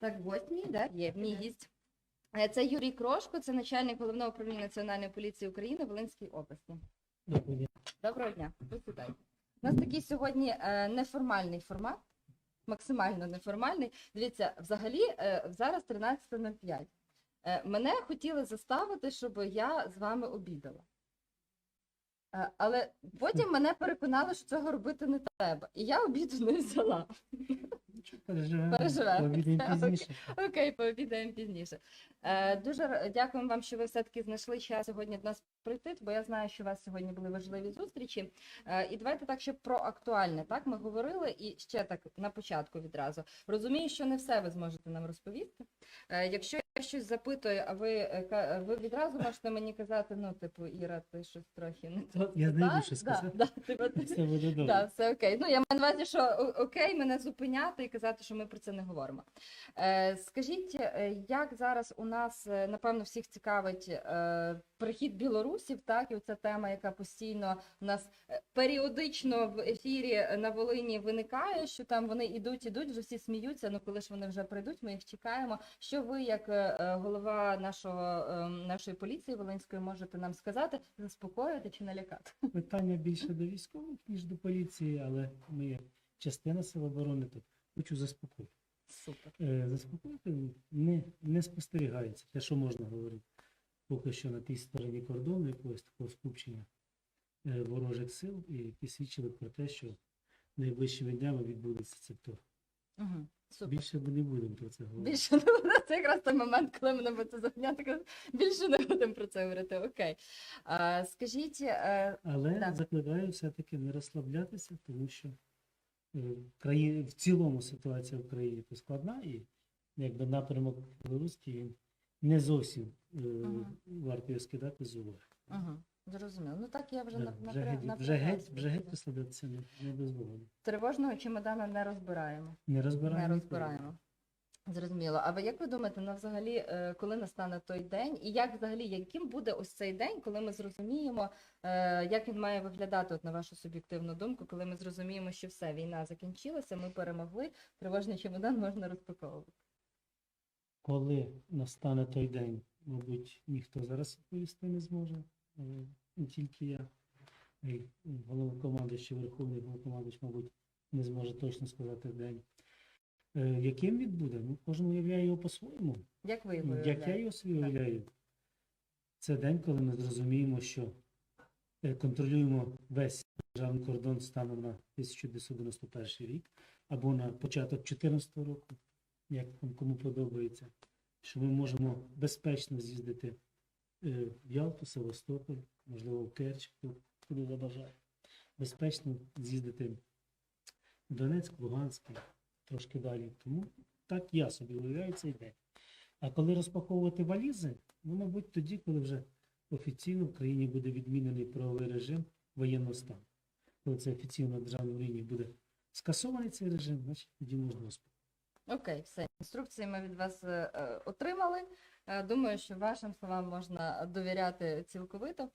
Так, восьмій, да? Є мій гість. Е, Це Юрій Крошко, це начальник головного управління Національної поліції України в Волинській області. Доброго дня. Доброго дня, присідайте. У нас такий сьогодні е, неформальний формат, максимально неформальний. Дивіться, взагалі е, зараз 13.05. Е, мене хотіли заставити, щоб я з вами обідала. Але потім мене переконали, що цього робити не треба. І я обіду не взяла. Переживемо. Переживемо. Пізніше. Окей, пообідаємо пізніше. Е, дуже дякуємо вам, що ви все-таки знайшли час сьогодні до нас прийти, бо я знаю, що у вас сьогодні були важливі зустрічі. Е, і давайте так, щоб про актуальне. Так, ми говорили, і ще так на початку відразу. Розумію, що не все ви зможете нам розповісти. Е, якщо щось запитую, а ви, е, ви відразу можете мені казати, ну, типу, Іра, ти щось трохи не то. Я знайду, щось що Да, сказати. да, типу, ти- Все буде добре. да, все окей. Ну, я маю на увазі, що о- окей, мене зупиняти і казати, що ми про це не говоримо. Е, скажіть, е, як зараз у нас, е, напевно, всіх цікавить е, прихід білорусів, так, і оця тема, яка постійно у нас е, періодично в ефірі на Волині виникає, що там вони ідуть, ідуть, вже всі сміються, ну коли ж вони вже прийдуть, ми їх чекаємо. Що ви, як е, е, голова нашого, е, нашої поліції Волинської, можете нам сказати, заспокоїти чи налякати? Питання більше до військових, ніж до поліції, але ми як частина сил оборони тут хочу заспокоїти. Супер. Е, Заспокоїти не, не спостерігається те, що можна говорити. Поки що на тій стороні кордону якогось такого скупчення е, ворожих сил, і які свідчили про те, що найближчими днями відбудеться це то. Угу. Супер. Більше ми не будемо про це говорити. Більше не буде. Це якраз той момент, коли мене буде запиняти. Більше не будемо про це говорити. Окей. А, скажіть, е, Але Да. закликаю все-таки не розслаблятися, тому що е, в цілому ситуація в країні складна, і якби напрямок білоруський він не зовсім е, Мгм. варто його скидати з уваги. угу, зрозуміло. Ну так я вже Да, на, вже, геть, вже геть, вже геть розслаблятися не, не дозволено. Тривожного чемодана не розбираємо. Не розбираємо. Не ніколи. розбираємо. Зрозуміло. А ви як ви думаєте, ну взагалі, е, коли настане той день, і як взагалі, яким буде ось цей день, коли ми зрозуміємо, е, як він має виглядати, от на вашу суб'єктивну думку, коли ми зрозуміємо, що все, війна закінчилася, ми перемогли, тривожний чемодан можна розпаковувати. Коли настане той день, мабуть, ніхто зараз відповісти не зможе, не тільки я. І головнокомандуючий, верховний головнокомандуючий, мабуть, не зможе точно сказати день. Е, Яким він буде? Ну, кожен уявляє його по-своєму. Як ви його Як я його собі уявляю, це день, коли ми зрозуміємо, що е, контролюємо весь державний кордон станом на 1991 рік або на початок 2014 року, як там кому подобається, що ми можемо безпечно з'їздити е, в Ялту, Севастополь, можливо, в Керч, куди забажає. Безпечно з'їздити в Донецьк, Луганськ, трошки далі. Тому так я собі уявляю цей день. А коли розпаковувати валізи, ну, мабуть, тоді, коли вже офіційно в країні буде відмінений правовий режим воєнного стану. Коли це офіційно на державному рівні буде скасований цей режим, значить тоді можна розпаковувати. Окей, все. Інструкції ми від вас е, е, отримали. Е, Думаю, що вашим словам можна довіряти цілковито.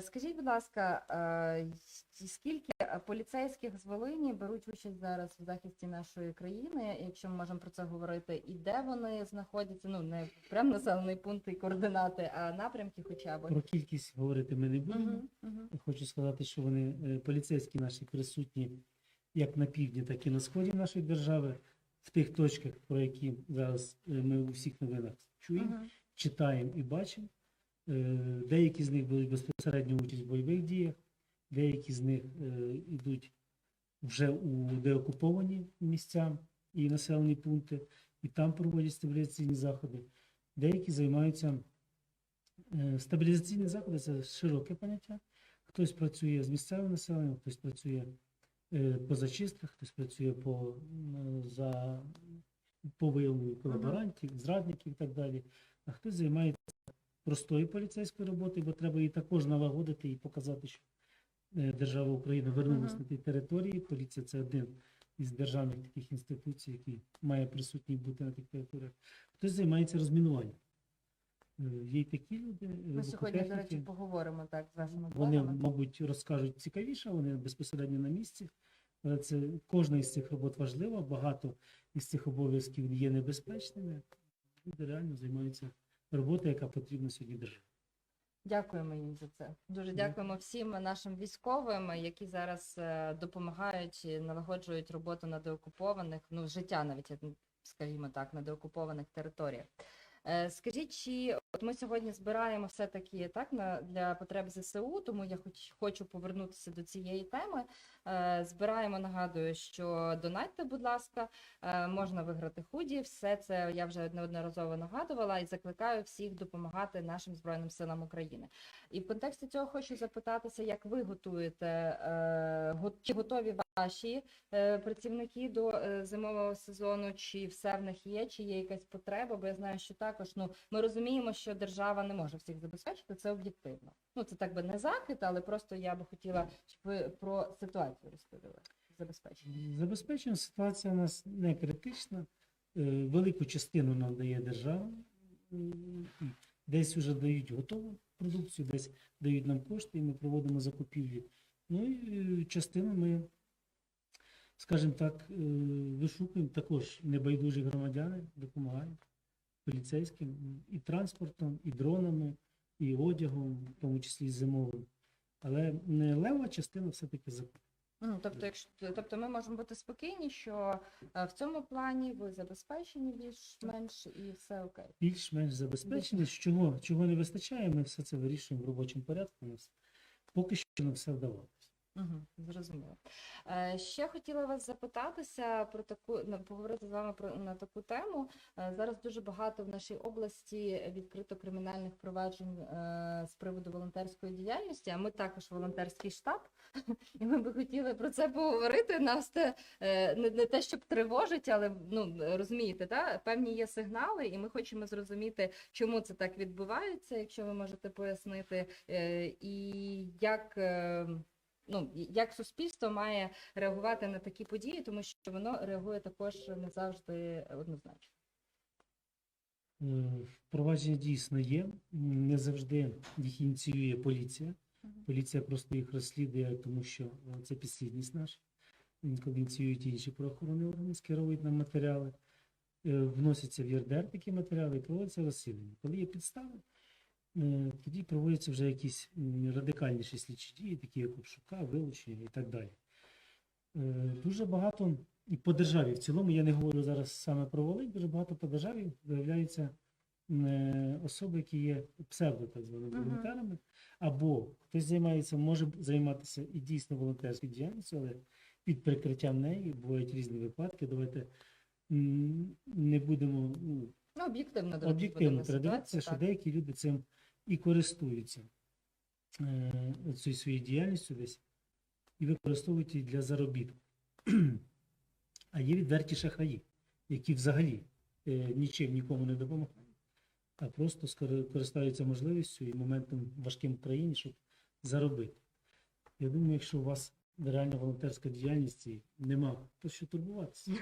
Скажіть, будь ласка, скільки поліцейських з Волині беруть участь зараз в захисті нашої країни, якщо ми можемо про це говорити, і де вони знаходяться? Ну не прям населений пункт і координати, а напрямки хоча б. Про кількість говорити ми не будемо. Мгм, мгм. Хочу сказати, що вони поліцейські наші присутні як на півдні, так і на сході нашої держави, в тих точках, про які зараз е, ми у всіх новинах чуємо, Мгм. читаємо і бачимо. Е, Деякі з них беруть безпосередню участь в бойових діях, деякі з них е, йдуть вже у деокуповані місця і населені пункти, і там проводять стабілізаційні заходи. Деякі займаються стабілізаційні заходи це широке поняття. Хтось працює з місцевим населенням, хтось працює по зачистках, хтось працює по, за, по виявленню колаборантів, зрадників і так далі. А хтось займається простою поліцейською роботою, бо треба її також налагодити і показати, що е, держава Україна вернулася Мгм. на ті території. Поліція це один із державних таких інституцій, який має присутній бути на тих територіях. Хтось займається розмінуванням. Е, Є й такі люди. Ми сьогодні, до речі, поговоримо так з вашими Вони, мабуть, розкажуть цікавіше, вони безпосередньо на місці це кожна із цих робот важлива, багато із цих обов'язків є небезпечними. Люди реально займаються роботою, яка потрібна сьогодні державі. Дякуємо їм за це. Дуже дякуємо всім нашим військовим, які зараз е, допомагають налагоджують роботу на деокупованих, ну життя навіть скажімо так, на деокупованих територіях. Е, Скажіть, чи от ми сьогодні збираємо все-таки так на для потреб ЗСУ, тому я хоч хочу повернутися до цієї теми. Е, Збираємо, нагадую, що донатьте, будь ласка, е, можна виграти худі. Все це я вже неодноразово нагадувала і закликаю всіх допомагати нашим збройним силам України. І в контексті цього хочу запитатися, як ви готуєте, го- чи готові ваші е, працівники до е, зимового сезону, чи все в них є, чи є якась потреба? Бо я знаю, що також ну ми розуміємо, що держава не може всіх забезпечити, це об'єктивно. Ну це так би не закид, але просто я би хотіла, щоб ви про ситуацію розповіли. Забезпечення. Забезпечення ситуація у нас не критична. Е, Велику частину нам дає держава. Десь вже дають готову продукцію, десь дають нам кошти, і ми проводимо закупівлі. Ну і частину ми, скажімо так, е, вишукуємо також небайдужі громадяни, допомагають поліцейським і транспортом, і дронами, і одягом, в тому числі і зимовим. Але не лева частина все-таки закупівлі. Ну, тобто, якщо тобто, ми можемо бути спокійні, що е, в цьому плані ви забезпечені більш-менш і все окей. більш-менш забезпечені. Чого, чого не вистачає, ми все це вирішуємо в робочому порядку. Поки що не все вдавалося. Угу, зрозуміло. Е, ще хотіла вас запитатися про таку поговорити з вами про на таку тему. Е, зараз дуже багато в нашій області відкрито кримінальних проваджень е, з приводу волонтерської діяльності. А ми також волонтерський штаб, і ми би хотіли про це поговорити. Нас те е, не, не те, щоб тривожить, але ну розумієте, та певні є сигнали, і ми хочемо зрозуміти, чому це так відбувається, якщо ви можете пояснити, е, і як. е, ну, як суспільство має реагувати на такі події, тому що воно реагує також не завжди однозначно. Е, Впровадження дійсно є. Не завжди їх ініціює поліція. Поліція просто їх розслідує, тому що е, це підслідність наша. Інколи ініціюють інші правоохоронні органи, скеровують нам матеріали, е, вносяться в ЄРДР такі матеріали і проводиться розслідування. Коли є підстави, е, тоді проводяться вже якісь радикальніші слідчі дії, такі як обшука, вилучення і так далі. Е, Дуже багато і по державі в цілому, я не говорю зараз саме про Волинь, дуже багато по державі виявляються е, особи, які є псевдо так званими волонтерами, або хтось займається, може займатися і дійсно волонтерською діяльністю, але під прикриттям неї бувають різні випадки. Давайте не будемо ну, Ну, об'єктивно об'єктивно передивитися, що деякі люди цим і користуються е, цією своєю діяльністю десь і використовують її для заробітку. А є відверті шахраї, які взагалі е, нічим нікому не допомагають, а просто користуються можливістю і моментом важким в країні, щоб заробити. Я думаю, якщо у вас реальна волонтерська діяльність і нема, то що турбуватися?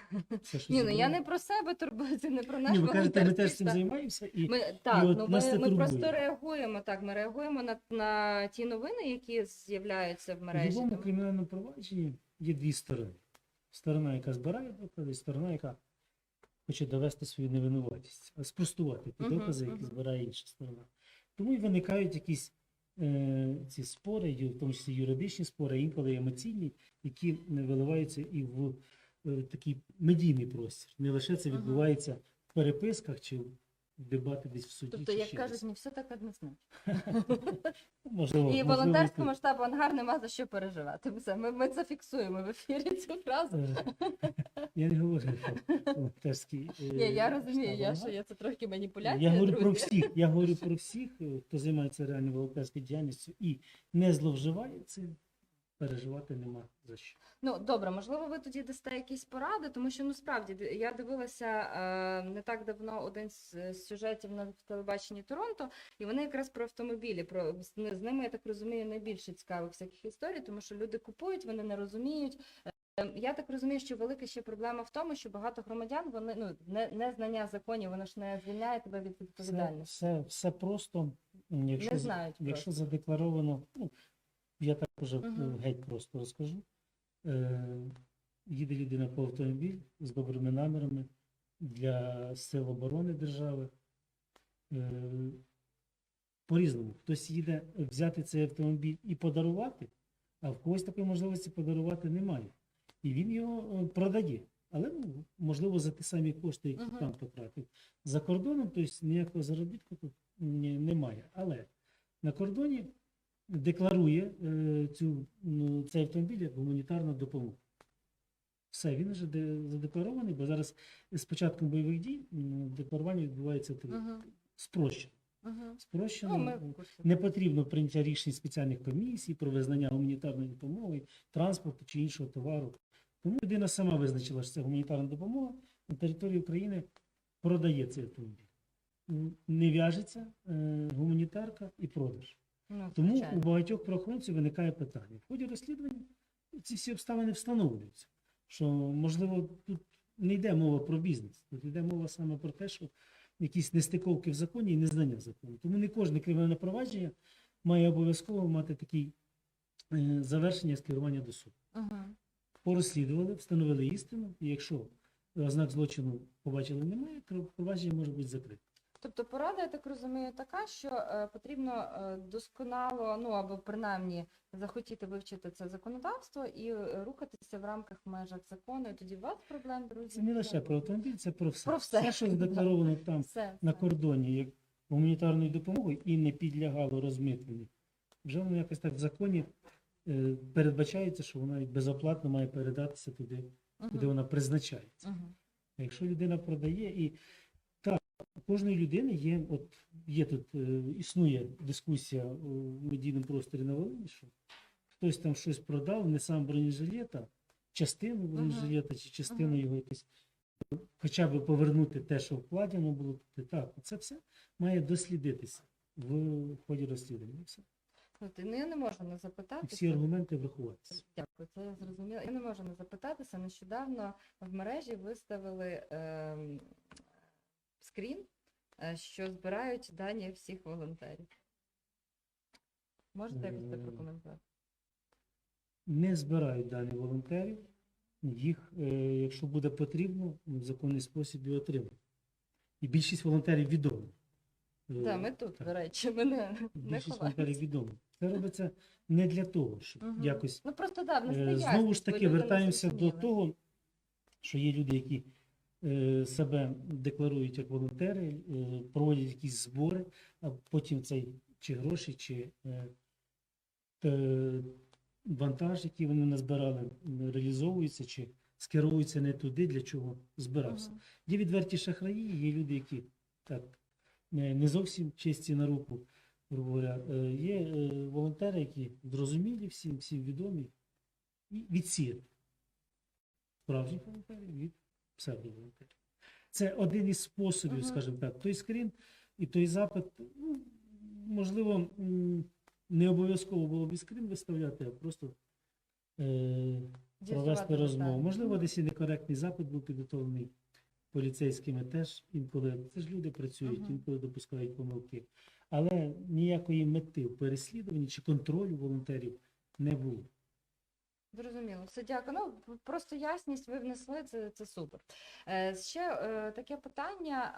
Все, що Ні, ну я не про себе турбуюся, не про наш Ні, ви кажете, ми теж цим займаємося і Ми так, от ну нас ми, це ми турбує. просто реагуємо. Так, ми реагуємо на, на ті новини, які з'являються в В мережі. Тому- кримінальному провадженні є дві сторони. Сторона, яка збирає докази, і сторона, яка хоче довести свою невинуватість, а спростувати ті Мгм, докази, які мгм. збирає інша сторона. Тому і виникають якісь ці спори, в тому числі юридичні спори, інколи емоційні, які виливаються і в е, такий медійний простір. Не лише це відбувається в переписках чи в дебати десь в суді. Тобто, чи як ще кажуть, десь. не все так однозначно. Можливо, І можливо, волонтерському штабу ангар нема за що переживати. Все, ми, ми це фіксуємо в ефірі цю фразу. Е, Я не говорю про волонтерський. е, Ні, я розумію, штаб я «Ангар». що я це трохи маніпуляція. Я говорю про друзі. всіх. Я говорю про всіх, е, хто займається реально волонтерською діяльністю і не зловживає цим. Переживати нема за що. Ну добре, можливо, ви тоді дасте якісь поради, тому що ну справді я дивилася е, не так давно один з, сюжетів на телебаченні Торонто, і вони якраз про автомобілі. Про з, ними я так розумію найбільше цікавих всяких історій, тому що люди купують, вони не розуміють. Е, Я так розумію, що велика ще проблема в тому, що багато громадян вони ну не, не знання законів, воно ж не звільняє тебе від відповідальності. все, все просто. м, Якщо, Не знають якщо просто. задекларовано, ну, я так уже Мгм. геть просто розкажу. Е, їде людина по автомобіль з добрими намірами для сил оборони держави. Е, По-різному. Хтось їде взяти цей автомобіль і подарувати, а в когось такої можливості подарувати немає. І він його е, продає. Але ну, можливо за ті самі кошти, які Мгм. там потратив. За кордоном, тобто ніякого заробітку тут немає. Але на кордоні декларує е, цю, ну, цей автомобіль як гуманітарну допомогу. Все, він вже задекларований, бо зараз з початком бойових дій декларування відбувається так, Угу. спрощено. Угу. Спрощено. Ну, ми. Не потрібно прийняття рішень спеціальних комісій про визнання гуманітарної допомоги, транспорту чи іншого товару. Тому людина сама визначила, що це гуманітарна допомога на території України продає цей автомобіль. Не в'яжеться е, гуманітарка і продаж. Ну, Тому у багатьох правоохоронців виникає питання. В ході розслідування ці всі обставини встановлюються. Що, можливо, тут не йде мова про бізнес, тут йде мова саме про те, що якісь нестиковки в законі і незнання закону. Тому не кожне кримінальне провадження має обов'язково мати такі е, завершення скерування до суду. Мгм. Порозслідували, встановили істину, і якщо ознак злочину побачили немає, провадження може бути закрите. Тобто порада, я так розумію, така, що е, потрібно е, досконало, ну або принаймні захотіти вивчити це законодавство і е, рухатися в рамках межах закону. І тоді у вас проблем, друзі. Це не лише про автомобіль, це про все. Про все. що задекларовано там все, на все. кордоні як гуманітарною допомогою і не підлягало розмитненню. Вже воно якось так в законі е, передбачається, що вона і безоплатно має передатися туди, куди Мгм. вона призначається. Мгм. А якщо людина продає, і у кожної людини є, от є тут, е, існує дискусія у медійному просторі на Волині, що хтось там щось продав, не сам бронежилета, частину бронежилета чи частину його якось, хоча б повернути те, що вкладено було. Так, це все має дослідитися в ході розслідування. Все. Слухайте, Ну, я не можу не І запитати. всі аргументи врахуватися. Дякую, це я зрозуміла. Я не можу не запитатися. Нещодавно в мережі виставили ем, скрін, е, що збирають дані всіх волонтерів. Можете якось це Е, прокоментувати? Не збирають дані волонтерів. Їх, е, якщо буде потрібно, в законний спосіб і отримають. І більшість волонтерів відомо. Так, ми тут, так. до речі, ми не, не Більшість волонтерів ховаємося. відомо. Це робиться не для того, щоб Мгм. якось. Ну просто так, да, Е, Знову ж таки, вертаємося до того, що є люди, які себе декларують як волонтери, е, проводять якісь збори, а потім цей чи гроші, чи е, е, вантаж, який вони назбирали, м, реалізовуються чи скеровуються не туди, для чого збирався. Є відверті шахраї, є люди, які так не зовсім честі на руку, говоря. Е, Є е, волонтери, які зрозумілі всім, всім відомі, і відсіяти справжніх волонтерів від псевдоволонтерів. Це один із способів, Мгм. скажімо так, той скрін і той запит, ну, можливо, не обов'язково було б і скрін виставляти, а просто е, провести розмову. Можливо, десь і некоректний запит був підготовлений поліцейськими теж інколи. Це ж люди працюють, Мгм. інколи допускають помилки. Але ніякої мети в переслідуванні чи контролю волонтерів не було. Зрозуміло, все дякую. Ну просто ясність ви внесли, це, це супер. Е, ще е, таке питання.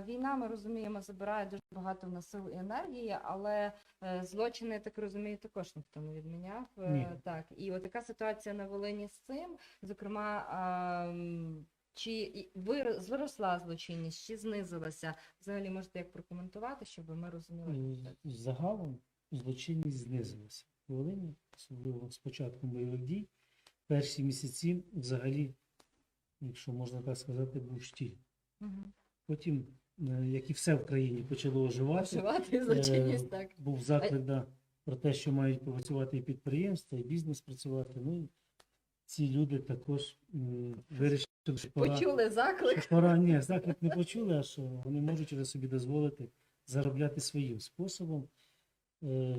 Е, війна, ми розуміємо, забирає дуже багато в нас сил і енергії, але е, злочини, я так розумію, також ніхто не відміняв. Е, Ні. так, і от така ситуація на Волині з цим. Зокрема, м, чи і- вир- зросла злочинність, чи знизилася? Взагалі можете як прокоментувати, щоб ми розуміли. Е, Загалом злочинність знизилася. В Волині, особливо з початком бойових дій, перші місяці взагалі, якщо можна так сказати, був штіль. Мгм. Потім, е, як і все в країні, почало оживати. Вживати Е, злочинність, так. Був заклик да, про те, що мають працювати і підприємства, і бізнес працювати. Ну, і ці люди також вирішили, що пора, Почули заклик. що пора, ні, заклик не почули, а що вони можуть вже собі дозволити заробляти своїм способом. Е,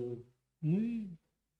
ну і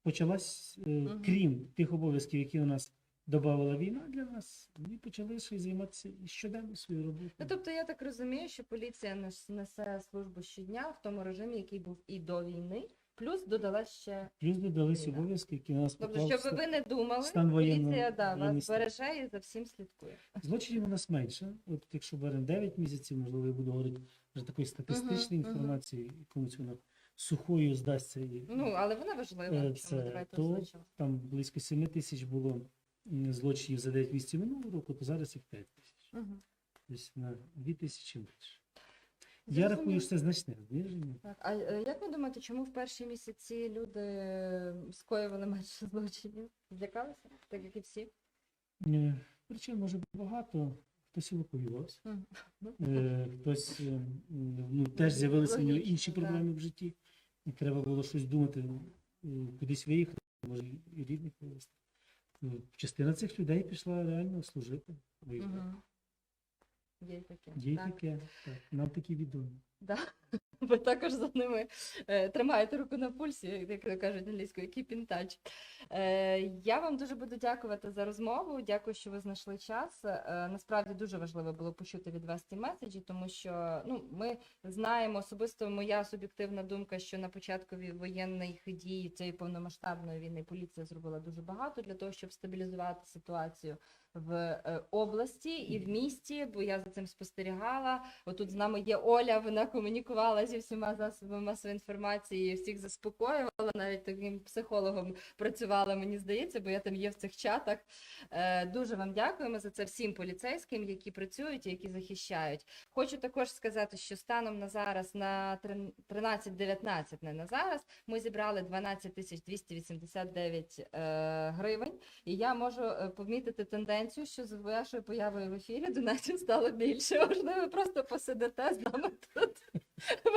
почалась, е, крім тих обов'язків, які у нас додавала війна для нас, вони почали ще й займатися і щоденно своєю роботою. Ну, тобто я так розумію, що поліція нес- несе службу щодня в тому режимі, який був і до війни, Плюс додала ще. Плюс додались Війна. обов'язки, які на нас Тобто, щоб ви не думали, стан поліція да, вас береже і за всім слідкує. Злочинів у нас менше. От якщо беремо 9 місяців, можливо, я буду говорити вже такої статистичної мгм. інформації, комусь вона сухою здасться. Ну, але вона важлива. Е, це то. Там близько 7 тисяч було злочинів за 9 місяців минулого року, то зараз їх 5 тисяч. Мгм. Тобто на 2 тисячі менше. Я рахую, що це значне зниження. Так, а е, як ви думаєте, чому в перші місяці люди скоювали менше злочинів? Злякалися, так як і всі? Причин може бути багато. Хтось евакуювався, е, хтось е, ну, теж з'явилися інші проблеми в житті. І треба було щось думати, е, кудись виїхати, може і рідних вивезти. Е, Частина цих людей пішла реально служити. Мгм. Є таке. Є так. таке, так. Нам такі відомі. Да. Ви також за ними е, тримаєте руку на пульсі, як кажуть англійською, keep in touch. Е, я вам дуже буду дякувати за розмову. Дякую, що ви знайшли час. Е, насправді дуже важливо було почути від вас ці меседжі, тому що ну, ми знаємо особисто моя суб'єктивна думка, що на початку воєнних дій цієї повномасштабної війни поліція зробила дуже багато для того, щоб стабілізувати ситуацію в е, області і в місті, бо я за цим спостерігала. Отут з нами є Оля, вона комунікувала зі всіма засобами масової інформації, всіх заспокоювала, навіть таким психологом працювала, мені здається, бо я там є в цих чатах. Е, Дуже вам дякуємо за це всім поліцейським, які працюють і які захищають. Хочу також сказати, що станом на зараз на 13-19, не на зараз, ми зібрали 12 тисяч 289 е, гривень. І я можу помітити тенденцію, що з вашою появою в ефірі донатів стало більше. Можливо, ви просто посидите з нами тут.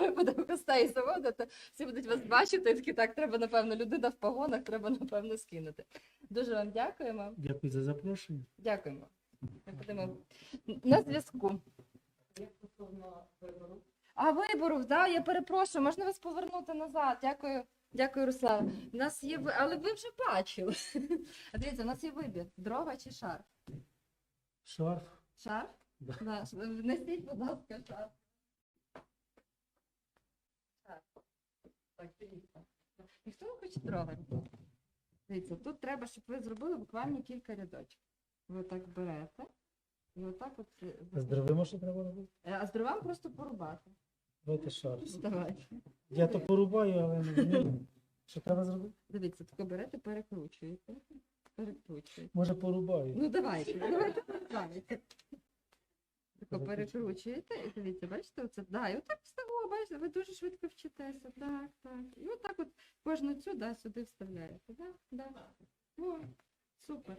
Ви будете гостей заводити, всі будуть вас бачити, і такі так, треба, напевно, людина в погонах, треба, напевно, скинути. Дуже вам дякуємо. Дякую за запрошення. Дякуємо. Ми будемо на зв'язку. А вибору, да, я перепрошую, можна вас повернути назад. Дякую. Дякую, Руслан. У нас є ви- але ви вже бачили. А дивіться, у нас є вибір: дрова чи шар? Шарф. Шар? Да. Да. ш- Внесіть, будь ласка, шар. Шар. Так, дивіться. Ніхто не хоче дрова. Дивіться, тут треба, щоб ви зробили буквально кілька рядочків. Ви так берете. І отак от. е, А з дровима що треба робити? Е, А з дровами просто порубати. Давайте шарф. Давай. Я то порубаю, але не вмію. Що треба зробити? Дивіться, тако берете, перекручуєте. Перекручуєте. Може порубаю. Ну давайте, давайте давайте. Тако перекручуєте і дивіться, бачите, оце, да, і отак вставило, бачите, ви дуже швидко вчитеся. Так, так. І отак от кожну цю да, сюди вставляєте. Да, да. О, супер.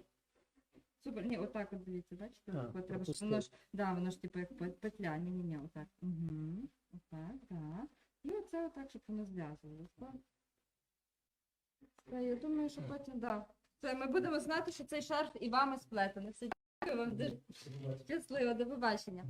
Супер. Ні, отак от дивіться, бачите, А, от треба, щоб воно ж, да, воно ж типу як петля, ні, ні, ні, отак. Угу. Отак, так. І оце отак, щоб воно зв'язувалося. так. Я думаю, що потім, да. Це ми будемо знати, що цей шарф і вами сплетений. Все, дякую вам дуже щасливо, до побачення.